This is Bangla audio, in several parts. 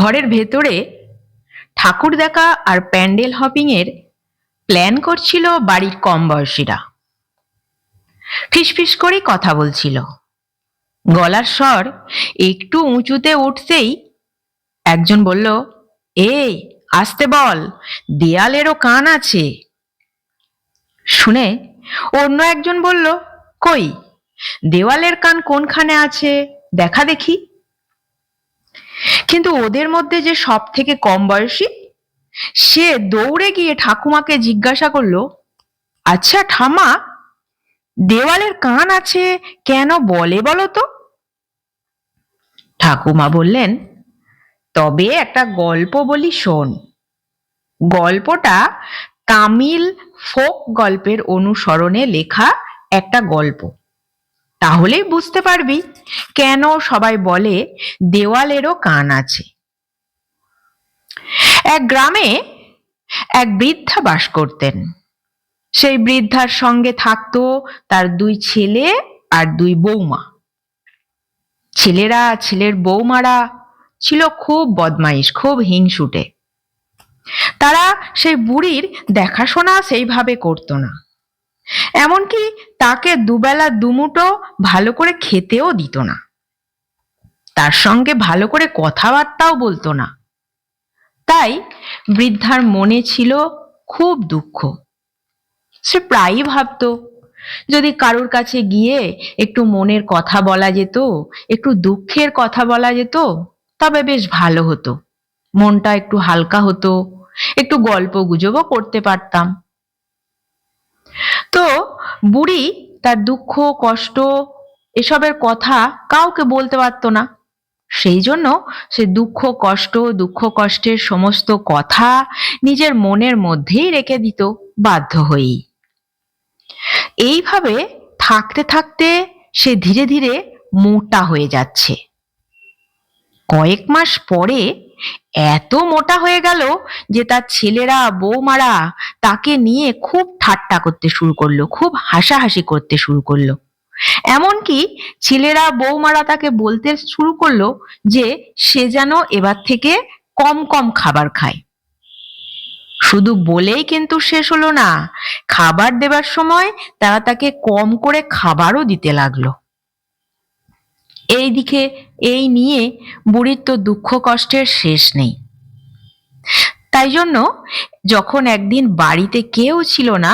ঘরের ভেতরে ঠাকুর দেখা আর প্যান্ডেল হপিংয়ের প্ল্যান করছিল বাড়ির কম বয়সীরা। ফিসফিস করে কথা বলছিল। গলার স্বর একটু উঁচুতে উঠতেই একজন বলল, এই, আসতে বল, দেয়ালেরও কান আছে। শুনে অন্য একজন বলল, কই, দেওয়ালের কান কোনখানে আছে? দেখা দেখি। কিন্তু ওদের মধ্যে যে সব থেকে কম বয়সী, সে দৌড়ে গিয়ে ঠাকুমাকে জিজ্ঞাসা করল আচ্ছা ঠামা দেওয়ালের কান আছে কেন বলে বলো তো? ঠাকুমা বললেন, তবে একটা গল্প বলি শোন। গল্পটা তামিল ফোক গল্পের অনুসরণে লেখা একটা গল্প। তাহলেই বুঝতে পারবি কেন সবাই বলে দেওয়ালেরও কান আছে। এক গ্রামে এক বৃদ্ধা বাস করতেন। সেই বৃদ্ধার সঙ্গে থাকতো তার দুই ছেলে আর দুই বৌমা। ছেলেরা, ছেলের বৌমারা ছিল খুব বদমাইশ, খুব হিংসুটে। তারা সেই বুড়ির দেখাশোনা সেইভাবে করতো না। এমনকি তাকে দুবেলা দুমুটো ভালো করে খেতেও দিত না। তার সঙ্গে ভালো করে কথাবার্তাও বলতো না। তাই বৃদ্ধার মনে ছিল খুব দুঃখ। সে প্রায়ই ভাবতো, যদি কারুর কাছে গিয়ে একটু মনের কথা বলা যেত, একটু দুঃখের কথা বলা যেত, তবে বেশ ভালো হতো। মনটা একটু হালকা হতো, একটু গল্প গুজবও করতে পারতাম। তো বুড়ি তার দুঃখ, কষ্ট, এসবের কথা কাউকে বলতে পারতো না। সেই জন্য সে দুঃখ, কষ্ট, দুঃখ, কষ্টের সমস্ত কথা নিজের মনের মধ্যেই রেখে দিত বাধ্য হয়েই। এইভাবে থাকতে থাকতে সে ধীরে ধীরে মোটা হয়ে যাচ্ছে। কয়েক মাস পরে এত মোটা হয়ে গেল যে তার ছেলেরা, বৌমারা তাকে নিয়ে খুব ঠাট্টা করতে শুরু করল, খুব হাসাহাসি করতে শুরু করল। এমনকি ছেলেরা, বৌমারা তাকে বলতে শুরু করল যে সে যেন এবার থেকে কম কম খাবার খায়। শুধু বলেই কিন্তু শেষ হলো না, খাবার দেবার সময় তারা তাকে কম করে খাবারও দিতে লাগল। এইদিকে এই নিয়ে বুড়ির তো দুঃখ কষ্টের শেষ নেই। তাই জন্য যখন একদিন বাড়িতে কেউ ছিল না,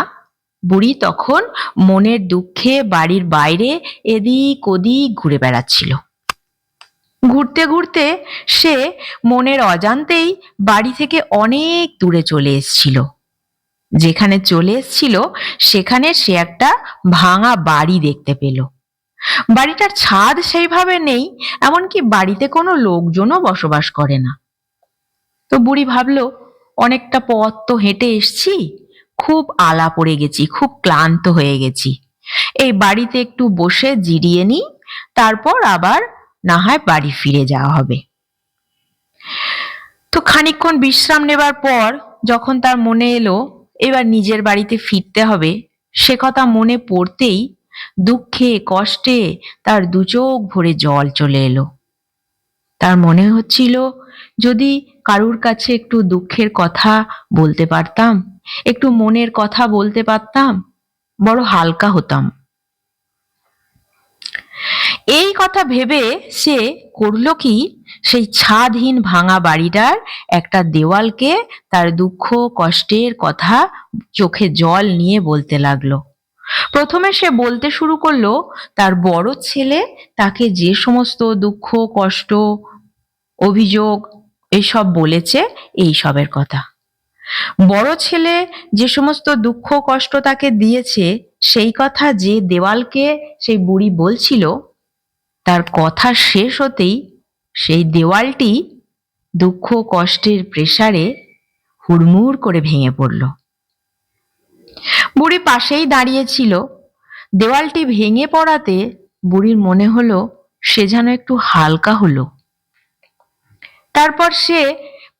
বুড়ি তখন মনের দুঃখে বাড়ির বাইরে এদিক ওদিক ঘুরে বেড়াচ্ছিল। ঘুরতে ঘুরতে সে মনের অজান্তেই বাড়ি থেকে অনেক দূরে চলে এসছিল। যেখানে চলে এসছিল, সেখানে সে একটা ভাঙা বাড়ি দেখতে পেল। বাড়িটার ছাদ সেইভাবে নেই, এমনকি বাড়িতে কোনো লোকজনও বসবাস করে না। তো বুড়ি ভাবলো, অনেকটা পথ তো হেঁটে এসছি, খুব আলা পড়ে গেছি, খুব ক্লান্ত হয়ে গেছি। এই বাড়িতে একটু বসে জিরিয়ে নিই, তারপর আবার না হয় বাড়ি ফিরে যাওয়া হবে। তো খানিকক্ষণ বিশ্রাম নেবার পর যখন তার মনে এলো, এবার নিজের বাড়িতে ফিরতে হবে, সে কথা মনে পড়তেই দুঃখে, কষ্টে তার দু চোখ ভরে জল চলে এলো। তার মনে হচ্ছিল, যদি কারুর কাছে একটু দুঃখের কথা বলতে পারতাম, একটু মনের কথা বলতে পারতাম, বড় হালকা হতাম। এই কথা ভেবে সে করল কি? সেই ছাদহীন ভাঙা বাড়িটার একটা দেওয়ালকে তার দুঃখ, কষ্টের কথা চোখে জল নিয়ে বলতে লাগল। প্রথমে সে বলতে শুরু করল, তার বড় ছেলে তাকে যে সমস্ত দুঃখ, কষ্ট, অভিযোগ এসব বলেছে, এই সবের কথা। বড় ছেলে যে সমস্ত দুঃখ, কষ্ট তাকে দিয়েছে, সেই কথা যে দেওয়ালকে সেই বুড়ি বলছিল, তার কথা শেষ হতেই সেই দেওয়ালটি দুঃখ, কষ্টের প্রেসারে হুড়মুড় করে ভেঙে পড়ল। বুড়ি পাশেই দাঁড়িয়েছিল দেওয়ালটি ভেঙে পড়াতে বুড়ির মনে হলো সে যেন একটু হালকা হলো। তারপর সে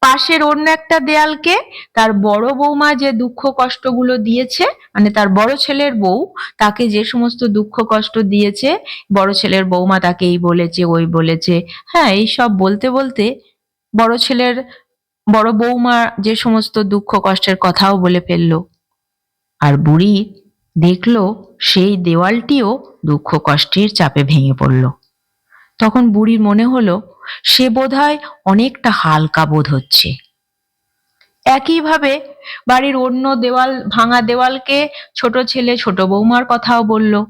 পাশের অন্য একটা দেয়ালকে তার বড় বৌমা যে দুঃখ কষ্টগুলো দিয়েছে মানে তার বড় ছেলের বউ, তাকে যে সমস্ত দুঃখ কষ্ট দিয়েছে, বড় ছেলের বৌমা তাকে এই বলেছে, ওই বলেছে। হ্যাঁ এই সব বলতে বলতে বড় ছেলের বড় বৌমা যে সমস্ত দুঃখ কষ্টের কথাও বলে ফেলল। আর বুড়ি দেখল সেই দেওয়ালটিও দুঃখ কষ্টের চাপে ভেঙে পড়ল। তখন বুড়ির মনে হলো, সে বোধহয় অনেকটা হালকা বোধ হচ্ছে। একইভাবে বাড়ির অন্য দেওয়াল, ভাঙা দেওয়ালকে ছোট ছেলে ছোট বৌমার কথাও বলল।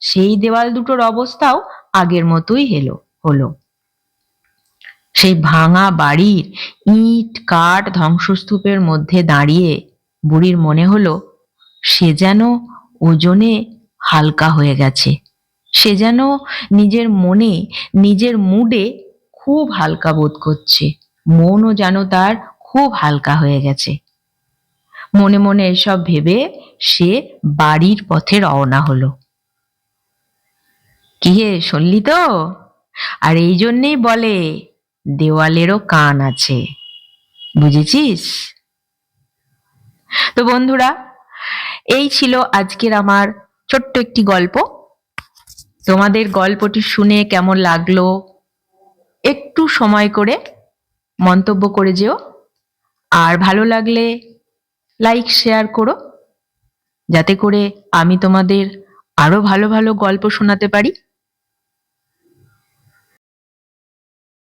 সেই দেওয়াল দুটোর অবস্থাও আগের মতোই হেলো, হলো। সেই ভাঙা বাড়ির ইট, কাঠ, ধ্বংসস্তূপের মধ্যে দাঁড়িয়ে বুড়ির মনে হলো সে যেন ওজনে হালকা হয়ে গেছে। সে যেন নিজের মনে, নিজের মুডে খুব হালকা বোধ করছে। মনও যেন তার খুব হালকা হয়ে গেছে। মনে মনে এসব ভেবে সে বাড়ির পথে রওনা হলো। কি হে শুনলি তো? আর এই জন্যেই বলে দেওয়ালেরও কান আছে। বুঝেছিস? তো বন্ধুরা এই ছিল আজকের আমার ছোট্ট একটি গল্প। তোমাদের গল্পটি শুনে কেমন লাগল? একটু সময় করে মন্তব্য করে যেও। আর ভালো লাগলে লাইক শেয়ার করো। যাতে করে আমি তোমাদের আরও ভালো ভালো গল্প শোনাতে পারি।